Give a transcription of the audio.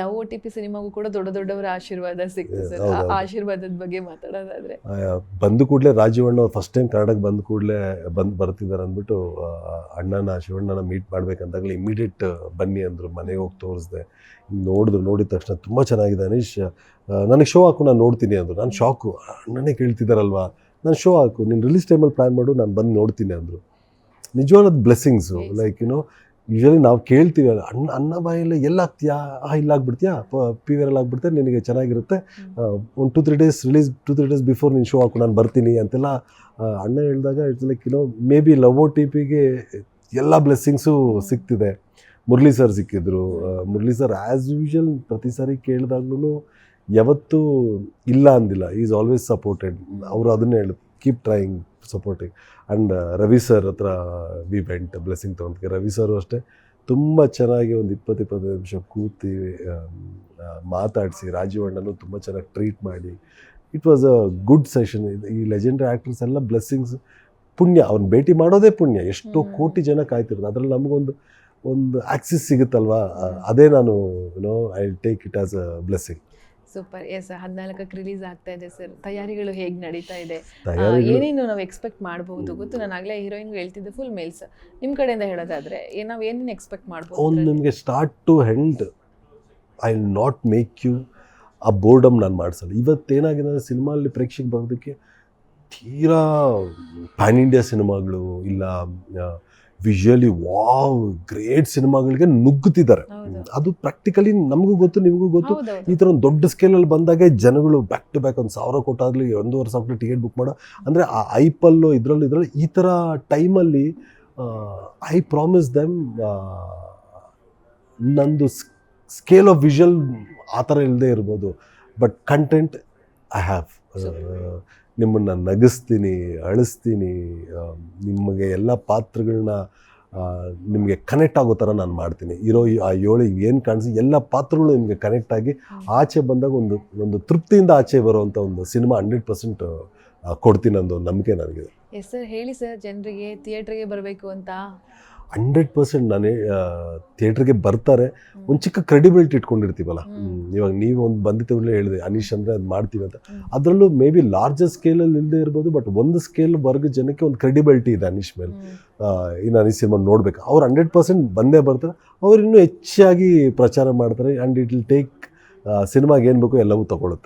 Love O T P ಸಿನಿಮಾಗೂ ಕೂಡ ದೊಡ್ಡ ದೊಡ್ಡವರ ಆಶೀರ್ವಾದ ಸಿಕ್ತು ಸರ್. ಆ ಆಶೀರ್ವಾದದ ಬಗ್ಗೆ ಮಾತಾಡೋದಾದ್ರೆ. ಬಂದು ಕೂಡಲೇ ರಾಜೀವಣ್ಣ ಫಸ್ಟ್ ಟೈಮ್ ಕನ್ನಡಕ್ಕೆ ಬಂದ ಕೂಡಲೇ ಬಂದು ಬರ್ತಿದ್ದಾರೆ ಅಂದ್ಬಿಟ್ಟು ಅಣ್ಣನ ಶಿವಣ್ಣನ ಮೀಟ್ ಮಾಡ್ಬೇಕಂದಾಗಲೇ ಇಮಿಡಿಯೇಟ್ ಬನ್ನಿ ಅಂದರು. ಮನೆಗೆ ಹೋಗಿ ತೋರಿಸ್ದೆ. ನೋಡಿದ್ರು ನೋಡಿದ ತಕ್ಷಣ ತುಂಬ ಚೆನ್ನಾಗಿದೆ ಅನೀಶ್. ನನಗೆ ಶೋ ಹಾಕು ನಾನು ನೋಡ್ತೀನಿ ಅಂದರು. ನಾನು ಶಾಕು ಅಣ್ಣನೇ ಕೇಳ್ತಿದ್ದಾರಲ್ವಾ ನಾನು ಶೋ ಹಾಕು. ನೀನು ರಿಲೀಸ್ ಟೈಮಲ್ಲಿ ಪ್ಲ್ಯಾನ್ ಮಾಡು ನಾನು ಬಂದು ನೋಡ್ತೀನಿ ಅಂದರು. ನಿಜವಾದ blessings like like you know usually ನಾವು ಕೇಳ್ತೀವಿ ಅಣ್ಣ ಅನ್ನ ಬಾಯಲ್ಲಿ ಎಲ್ಲ ಆಗ್ತೀಯಾ ಆ ಇಲ್ಲ ಆಗ್ಬಿಡ್ತೀಯಾ ಪಿ ವಿ ಆರ್ ಆಗ್ಬಿಡ್ತೆ ನಿನಗೆ ಚೆನ್ನಾಗಿರುತ್ತೆ. ಒಂದು two three days release two three days before ನೀನು ಶೋ ಹಾಕು ನಾನು ಬರ್ತೀನಿ ಅಂತೆಲ್ಲ ಅಣ್ಣ ಹೇಳಿದಾಗ it's like you know maybe love T ಪಿಗೆ ಎಲ್ಲ ಬ್ಲೆಸ್ಸಿಂಗ್ಸು ಸಿಗ್ತಿದೆ. ಮುರಳಿ ಸರ್ ಸಿಕ್ಕಿದ್ರು. ಮುರಳಿ ಸರ್ ಆ್ಯಸ್ ಯೂಶುವಲ್ ಪ್ರತಿ ಸಾರಿ ಕೇಳಿದಾಗ್ಲೂ ಯಾವತ್ತೂ ಇಲ್ಲ ಅಂದಿಲ್ಲ. ಈಸ್ ಆಲ್ವೇಸ್ ಸಪೋರ್ಟೆಡ್ ಅವರು ಅದನ್ನೇ ಹೇಳಿ keep trying supporting and Ravi sir ಹತ್ರ ವಿ ವೆಂಟ್ ಬ್ಲೆಸ್ಸಿಂಗ್ ತೊಗೊಂಡ್ಗೆ ರವಿ ಸರು ಅಷ್ಟೇ ತುಂಬ ಚೆನ್ನಾಗಿ ಒಂದು ಇಪ್ಪತ್ತು ಇಪ್ಪತ್ತೈದು ನಿಮಿಷ ಕೂತಿ ಮಾತಾಡಿಸಿ ರಾಜೀವಣ್ಣನು ತುಂಬ ಚೆನ್ನಾಗಿ ಟ್ರೀಟ್ ಮಾಡಿ. It was a good session ಈ ಲೆಜೆಂಡ್ರಿ ಆ್ಯಕ್ಟರ್ಸ್ ಎಲ್ಲ ಬ್ಲೆಸ್ಸಿಂಗ್ಸ್ ಪುಣ್ಯ. ಅವ್ರನ್ನ ಭೇಟಿ ಮಾಡೋದೇ ಪುಣ್ಯ. ಎಷ್ಟೋ. ಕೋಟಿ ಜನ ಕಾಯ್ತಿರೋದು. ಅದರಲ್ಲಿ ನಮಗೊಂದು ಒಂದು ಆಕ್ಸಿಸ್ ಸಿಗುತ್ತಲ್ವಾ? ಅದೇ ನಾನು no I take it as a blessing super. Yes ಹದಿನಾಲ್ಕಕ್ಕೆ release ಆಗ್ತಾ ಇದೆ ಸರ್ ತಯಾರಿಗಳು ಹೇಗೆ ನಡೀತಾ ಇದೆ? ಏನೇನು ನಾವು ಎಕ್ಸ್ಪೆಕ್ಟ್ ಮಾಡಬಹುದು ಗೊತ್ತು ನಾನು ಆಗಲೇ ಹೀರೋಯಿನ್ ಹೇಳ್ತಿದ್ದೆ ಫುಲ್ ಮೇಲ್ಸ್ ನಿಮ್ಮ ಕಡೆಯಿಂದ ಹೇಳೋದಾದ್ರೆ ಏ- ನಾವು ಏನೇನು ಎಕ್ಸ್ಪೆಕ್ಟ್ ಮಾಡಬಹುದು ಒಂದು ನಿಮಗೆ start to end I will not make you a boredom ನಾನು ಮಾಡಿಸಲ್ಲ. ಇವತ್ತೇನಾಗಿದೆ ಅಂದರೆ ಸಿನಿಮಾಲ್ಲಿ ಪ್ರೇಕ್ಷಕ ಬರೋದಕ್ಕೆ ತೀರಾ ಪ್ಯಾನ್ ಇಂಡಿಯಾ ಸಿನಿಮಾಗಳು ಇಲ್ಲ ವಿಜುವಲಿ ವಾವ್ ಗ್ರೇಟ್ ಸಿನಿಮಾಗಳಿಗೆ ನುಗ್ಗುತ್ತಿದ್ದಾರೆ. ಅದು ಪ್ರಾಕ್ಟಿಕಲಿ ನಮಗೂ ಗೊತ್ತು ನಿಮಗೂ ಗೊತ್ತು. ಈ ಥರ ಒಂದು ದೊಡ್ಡ ಸ್ಕೇಲಲ್ಲಿ ಬಂದಾಗ ಜನಗಳು ಬ್ಯಾಕ್ ಟು ಬ್ಯಾಕ್ ಒಂದು ಸಾವಿರ ಕೊಟ್ಟಾಗಲಿ ಒಂದೂವರೆ ಸಾವಿರ ಟಿಕೆಟ್ ಬುಕ್ ಮಾಡೋ. ಅಂದರೆ ಆ ಐಪಲ್ಲು ಇದರಲ್ಲಿ ಇದರಲ್ಲಿ ಈ ಥರ ಟೈಮಲ್ಲಿ ಐ ಪ್ರಾಮಿಸ್ ದೆಮ್ ನಂದು ಸ್ಕೇಲ್ ಆಫ್ ವಿಷುವಲ್ ಆ ಥರ ಇಲ್ಲದೆ ಇರ್ಬೋದು. ಬಟ್ ಕಂಟೆಂಟ್ ಐ ಹ್ಯಾವ್ ನಿಮ್ಮನ್ನು ನಗಿಸ್ತೀನಿ ಅಳಿಸ್ತೀನಿ ನಿಮಗೆ ಎಲ್ಲ ಪಾತ್ರಗಳನ್ನ ನಿಮಗೆ ಕನೆಕ್ಟ್ ಆಗೋ ಥರ ನಾನು ಮಾಡ್ತೀನಿ. ಇರೋ ಆ ಏಳು ಏನು ಕಾಣಿಸಿ ಎಲ್ಲ ಪಾತ್ರಗಳು ನಿಮಗೆ ಕನೆಕ್ಟ್ ಆಗಿ ಆಚೆ ಬಂದಾಗ ಒಂದು ಒಂದು ತೃಪ್ತಿಯಿಂದ ಆಚೆ ಬರುವಂಥ ಒಂದು ಸಿನಿಮಾ ಹಂಡ್ರೆಡ್ ಪರ್ಸೆಂಟ್ ಕೊಡ್ತೀನಿ ಅನ್ನೋ ನಂಬಿಕೆ ನನಗಿದೆ. ಎಸ್ ಸರ್ ಹೇಳಿ ಸರ್ ಜನರಿಗೆ ಥಿಯೇಟ್ರಿಗೆ ಬರಬೇಕು ಅಂತ. ಹಂಡ್ರೆಡ್ ಪರ್ಸೆಂಟ್ ನಾನೇ ಥಿಯೇಟ್ರಿಗೆ ಬರ್ತಾರೆ. ಒಂದು ಚಿಕ್ಕ ಕ್ರೆಡಿಬಿಲಿಟಿ ಇಟ್ಕೊಂಡಿರ್ತೀವಲ್ಲ. ಇವಾಗ ನೀವು ಒಂದು ಬಂದಿತ್ತವಲ್ಲೇ ಹೇಳಿದೆ ಅನೀಶ್ ಅಂದರೆ ಅದು ಮಾಡ್ತೀವಿ ಅಂತ. ಅದರಲ್ಲೂ ಮೇ ಬಿ ಲಾರ್ಜರ್ ಸ್ಕೇಲಲ್ಲಿ ಇಲ್ಲದೆ ಇರ್ಬೋದು ಬಟ್ ಒಂದು ಸ್ಕೇಲ್ ವರ್ಗ ಜನಕ್ಕೆ ಒಂದು ಕ್ರೆಡಿಬಿಲಿಟಿ ಇದೆ ಅನೀಶ್ ಮೇಲೆ. ಇನ್ನು ಅನೀಶ್ ಸಿನಿಮಾ ನೋಡ್ಬೇಕು. ಅವ್ರು ಹಂಡ್ರೆಡ್ ಪರ್ಸೆಂಟ್ ಬಂದೇ ಬರ್ತಾರೆ. ಅವ್ರು ಇನ್ನೂ ಹೆಚ್ಚಾಗಿ ಪ್ರಚಾರ ಮಾಡ್ತಾರೆ. ಆ್ಯಂಡ್ ಇಟ್ ವಿಲ್ ಟೇಕ್ ಸಿನಿಮಾಗೆ ಏನು ಬೇಕೋ ಎಲ್ಲವೂ ತಗೊಳುತ್ತೆ.